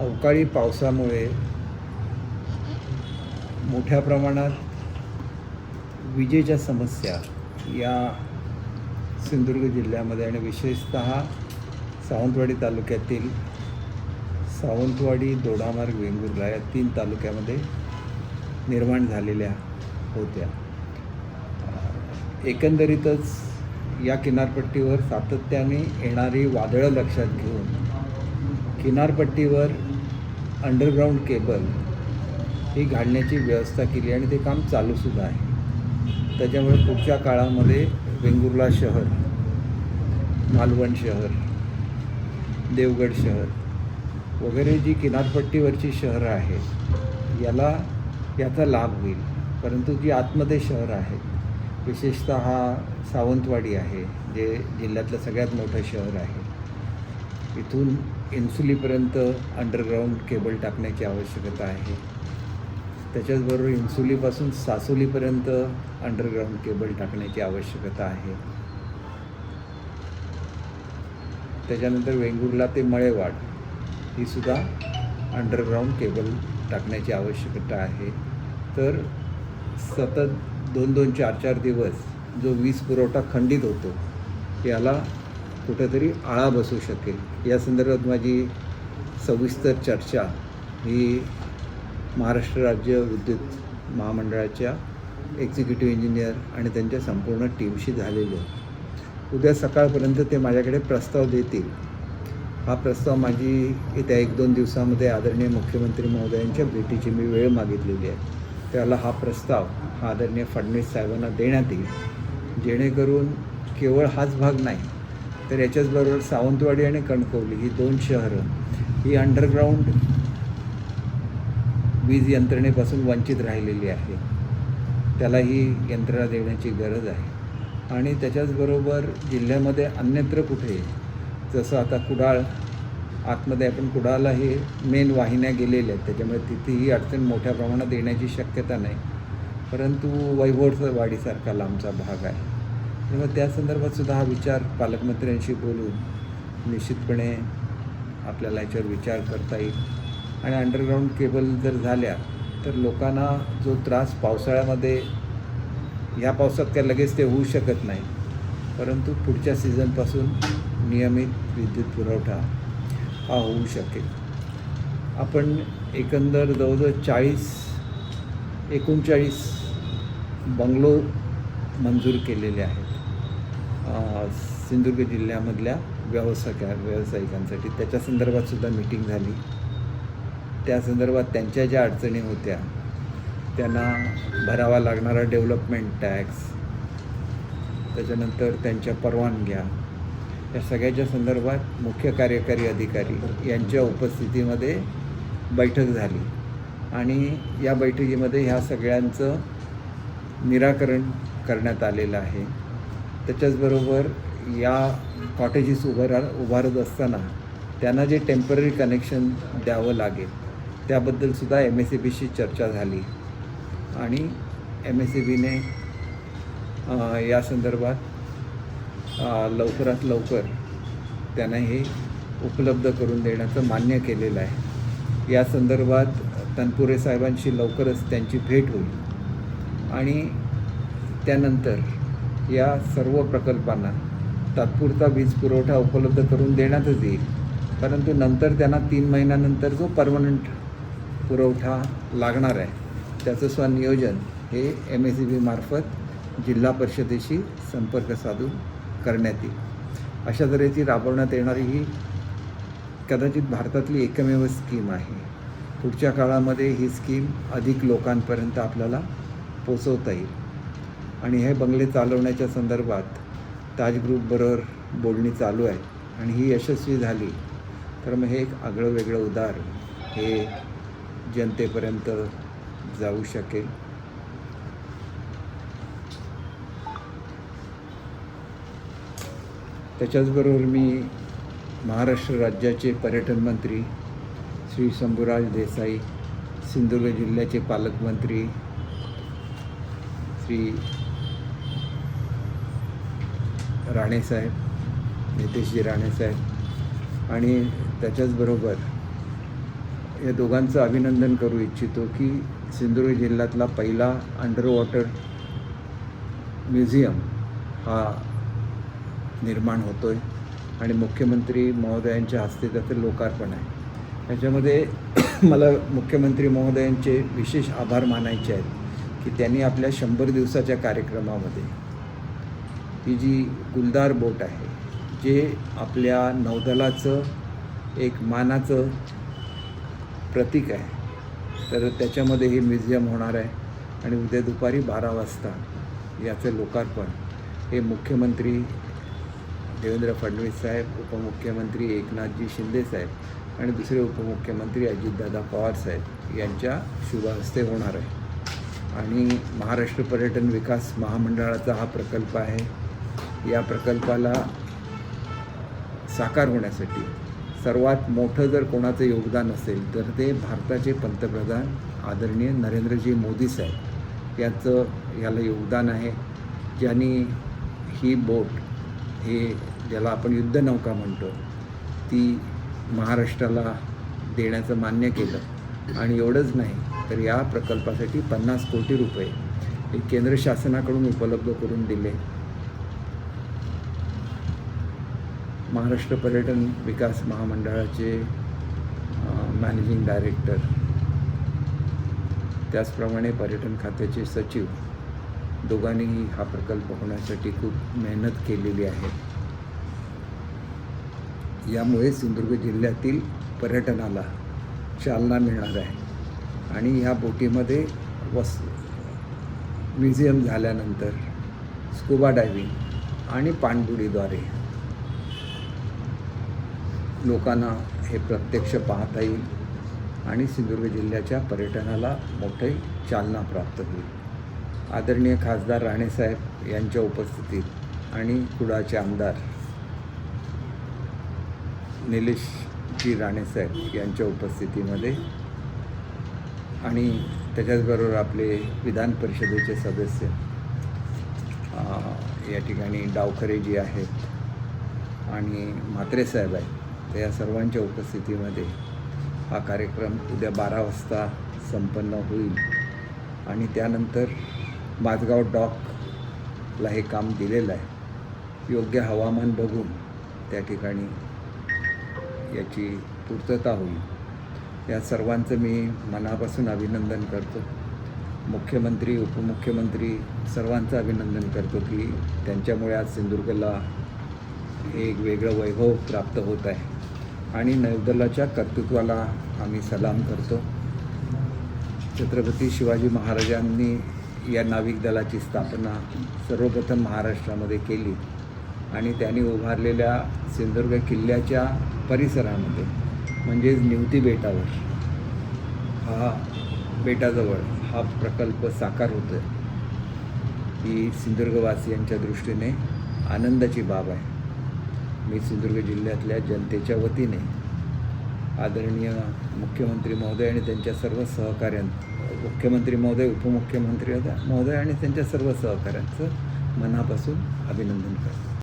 अवकाळी पावसामुळे मोठ्या प्रमाणात विजेच्या समस्या या सिंधुदुर्ग जिल्ह्यामध्ये आणि विशेषत सावंतवाडी तालुक्यातील सावंतवाडी दोडामार्ग वेंगुर्ला या तीन तालुक्यामध्ये निर्माण झालेल्या होत्या. एकंदरीतच या किनारपट्टीवर सातत्याने येणारी वादळं लक्षात घेऊन किनारपट्टीवर अंडरग्राऊंड केबल ही घालण्याची व्यवस्था केली आणि ते काम चालूसुद्धा आहे. त्याच्यामुळे पुढच्या काळामध्ये वेंगुर्ला शहर मालवण शहर देवगड शहर वगैरे जी किनारपट्टीवरची शहरं आहेत याला याचा लाभ होईल. परंतु जी आतमध्ये शहरं आहेत विशेषतः हा सावंतवाडी आहे जे जिल्ह्यातलं सगळ्यात मोठं शहर आहे. इथून इन्सुलीपर्यंत अंडरग्राऊंड केबल टाकण्याची आवश्यकता आहे. त्याच्याचबरोबर इन्सुलीपासून सासोलीपर्यंत अंडरग्राऊंड केबल टाकण्याची आवश्यकता आहे. त्याच्यानंतर वेंगुर्ला ते मळेवाड ही सुद्धा अंडरग्राऊंड केबल टाकण्याची आवश्यकता आहे. तर सतत दोन दोन चार चार दिवस जो वीज पुरवठा खंडित होतो याला कुठंतरी आळा बसू शकेल. या संदर्भात माझी सविस्तर चर्चा ही महाराष्ट्र राज्य विद्युत महामंडळाच्या एक्झिक्युटिव्ह इंजिनियर आणि त्यांच्या संपूर्ण टीमशी झालेली आहे. उद्या सकाळपर्यंत ते माझ्याकडे प्रस्ताव देतील. हा प्रस्ताव माझी येत्या एक दोन दिवसामध्ये आदरणीय मुख्यमंत्री महोदयांच्या भेटीची मी वेळ मागितलेली आहे. त्याला हा प्रस्ताव हा आदरणीय फडणवीस साहेबांना देण्यात येईल. जेणेकरून केवळ हाच भाग नाही तर याच्याचबरोबर सावंतवाडी आणि कणकवली ही दोन शहरं. ही अंडरग्राऊंड वीज यंत्रणेपासून वंचित राहिलेली आहे. त्याला ही यंत्रणा देण्याची गरज आहे. आणि त्याच्याचबरोबर जिल्ह्यामध्ये अन्यत्र कुठे जसं आता कुडाळ आतमध्ये आपण कुडाळला हे मेन वाहिन्या गेलेल्या आहेत. त्याच्यामुळे तिथेही अडचण मोठ्या प्रमाणात येण्याची शक्यता नाही. परंतु वैभववाडीसारखा लांबचा भाग आहे. त्यामुळे त्या संदर्भात सुद्धा हा विचार पालकमंत्र्यांशी बोलून निश्चितपणे आपल्याला याच्यावर विचार करता येईल. आणि अंडरग्राऊंड केबल जर झाल्या तर लोकांना जो त्रास पावसाळ्यामध्ये ह्या पावसात काय लगेच ते होऊ शकत नाही. परंतु पुढच्या सीझनपासून नियमित विद्युत पुरवठा हा होऊ शकेल. आपण एकंदर जवळजवळ चाळीस एकोणचाळीस बंगलो मंजूर केलेले आहेत. सिंधुदुर्ग जिल्ह्यामधल्या व्यवसाय व्यावसायिकांसाठी. त्याच्या संदर्भातसुद्धा मिटिंग मीटिंग झाली. त्या संदर्भात त्यांच्या ज्या अडचणी होत्या त्यांना भरावा लागणारा डेव्हलपमेंट टॅक्स त्याच्यानंतर त्यांच्या परवानग्या या सगळ्याच्या संदर्भात मुख्य कार्यकारी अधिकारी यांच्या उपस्थितीमध्ये बैठक झाली. आणि या बैठकीमध्ये ह्या सगळ्यांचं निराकरण करण्यात आलेलं आहे. त्याच्याचबरोबर या कॉटेजेस उभारा उभारत असताना त्यांना जे टेंपररी कनेक्शन द्यावं लागेल त्याबद्दलसुद्धा एम एस सी बीशी चर्चा झाली. आणि एम एस सी बीने या संदर्भात लवकरात लवकर त्यांना हे उपलब्ध करून देण्याचं मान्य केलेलं आहे. या संदर्भात तनपुरे साहेबांशी लवकरच त्यांची भेट होईल. आणि त्यानंतर या सर्व प्रकल्पांना तात्पुरता वीज पुरवठा उपलब्ध करून देण्यातच येईल. परंतु नंतर त्यांना तीन महिन्यानंतर जो परमनंट पुरवठा लागणार आहे त्याचं स्वनियोजन हे एम एस सी बी मार्फत जिल्हा परिषदेशी संपर्क साधून करण्यात येईल. अशा तऱ्हेची राबवण्यात येणारी ही कदाचित भारतातली एकमेव स्कीम आहे. पुढच्या काळामध्ये ही स्कीम अधिक लोकांपर्यंत आपल्याला पोचवता येईल. आणि हे बंगले चालवण्याच्या संदर्भात ताज ग्रुपबरोबर बोलणी चालू आहे आणि ही यशस्वी झाली. तर मग हे एक आगळं वेगळं उदार हे जनतेपर्यंत जाऊ शकेल. त्याच्याचबरोबर मी महाराष्ट्र राज्याचे पर्यटन मंत्री श्री शंभूराज देसाई सिंधुदुर्ग जिल्ह्याचे पालकमंत्री श्री राणेसाहेब नितेशजी राणेसाहेब आणि त्याच्याचबरोबर या दोघांचं अभिनंदन करू इच्छितो की सिंधुदुर्ग जिल्ह्यातला पहिला अंडर वॉटर म्युझियम हा निर्माण होतो आहे आणि मुख्यमंत्री महोदयांच्या हस्ते त्याचं लोकार्पण आहे. याच्यामध्ये मला मुख्यमंत्री महोदयांचे विशेष आभार मानायचे आहेत की त्यांनी आपल्या शंभर दिवसाच्या कार्यक्रमामध्ये ही जी गुलदार बोट आहे जे आपल्या नौदलाचं एक मानाचं प्रतीक आहे तर त्याच्यामध्ये हे म्युझियम होणार आहे आणि उद्या दुपारी बारा वाजता याचं लोकार्पण हे मुख्यमंत्री देवेंद्र फडणवीस साहेब उपमुख्यमंत्री एकनाथजी शिंदे साहेब आणि दुसरे उपमुख्यमंत्री अजितदादा पवार साहेब यांच्या शुभहस्ते होणार आहे. आणि महाराष्ट्र पर्यटन विकास महामंडळाचा हा प्रकल्प आहे. या प्रकल्पाला साकार होण्यासाठी सर्वात मोठं जर कोणाचं योगदान असेल तर ते भारताचे पंतप्रधान आदरणीय नरेंद्रजी मोदी साहेब. यांचं याला योगदान आहे. ज्यांनी ही बोट हे ज्याला आपण युद्धनौका म्हणतो ती महाराष्ट्राला देण्याचं मान्य केलं. आणि एवढंच नाही तर या प्रकल्पासाठी पन्नास कोटी रुपये हे केंद्र शासनाकडून उपलब्ध करून दिले. महाराष्ट्र पर्यटन विकास महामंडळाचे मॅनेजिंग डायरेक्टर त्याचप्रमाणे पर्यटन खात्याचे सचिव. दोघांनीही हा प्रकल्प होण्यासाठी खूप मेहनत केलेली आहे. यामुळे सिंधुदुर्ग जिल्ह्यातील पर्यटनाला चालना मिळणार आहे. आणि ह्या बोटीमध्ये वस म्युझियम झाल्यानंतर स्कुबा डायव्हिंग आणि पाणबुडीद्वारे लोकांना हे प्रत्यक्ष पाहता येईल आणि सिंधुदुर्ग जिल्ह्याच्या पर्यटनाला मोठी चालना प्राप्त होईल. आदरणीय खासदार राणेसाहेब यांच्या उपस्थितीत आणि कुडाचे आमदार निलेशजी राणेसाहेब यांच्या उपस्थितीमध्ये आणि त्याच्याचबरोबर आपले विधान परिषदेचे सदस्य या ठिकाणी डावखरे जी आहेत आणि म्हात्रे साहेब आहेत तर या सर्वांच्या उपस्थितीमध्ये हा कार्यक्रम उद्या बारा वाजता संपन्न होईल. आणि त्यानंतर माझगाव डॉकला हे काम दिलेलं आहे. योग्य हवामान बघून त्या ठिकाणी याची पूर्तता होईल. या सर्वांचं मी मनापासून अभिनंदन करतो. मुख्यमंत्री उपमुख्यमंत्री सर्वांचं अभिनंदन करतो की त्यांच्यामुळे आज सिंधुदुर्गला एक वेगळं वैभव प्राप्त होत आहे. आणि नौदलाच्या कर्तृत्वाला आम्ही सलाम करतो. छत्रपती शिवाजी महाराजांनी या नाविक दलाची स्थापना सर्वप्रथम महाराष्ट्रामध्ये केली आणि त्यांनी उभारलेल्या सिंधुदुर्ग किल्ल्याच्या परिसरामध्ये म्हणजेच निवती बेटावर हा बेटाजवळ हा प्रकल्प साकार होतो आहे ही सिंधुदुर्गवासियांच्या दृष्टीने आनंदाची बाब आहे. मी सिंधुदुर्ग जिल्ह्यातल्या जनतेच्या वतीने आदरणीय मुख्यमंत्री महोदय आणि त्यांच्या सर्व सहकाऱ्यां मुख्यमंत्री महोदय उपमुख्यमंत्री महोदय आणि त्यांच्या सर्व सहकाऱ्यांचं मनापासून अभिनंदन करतो.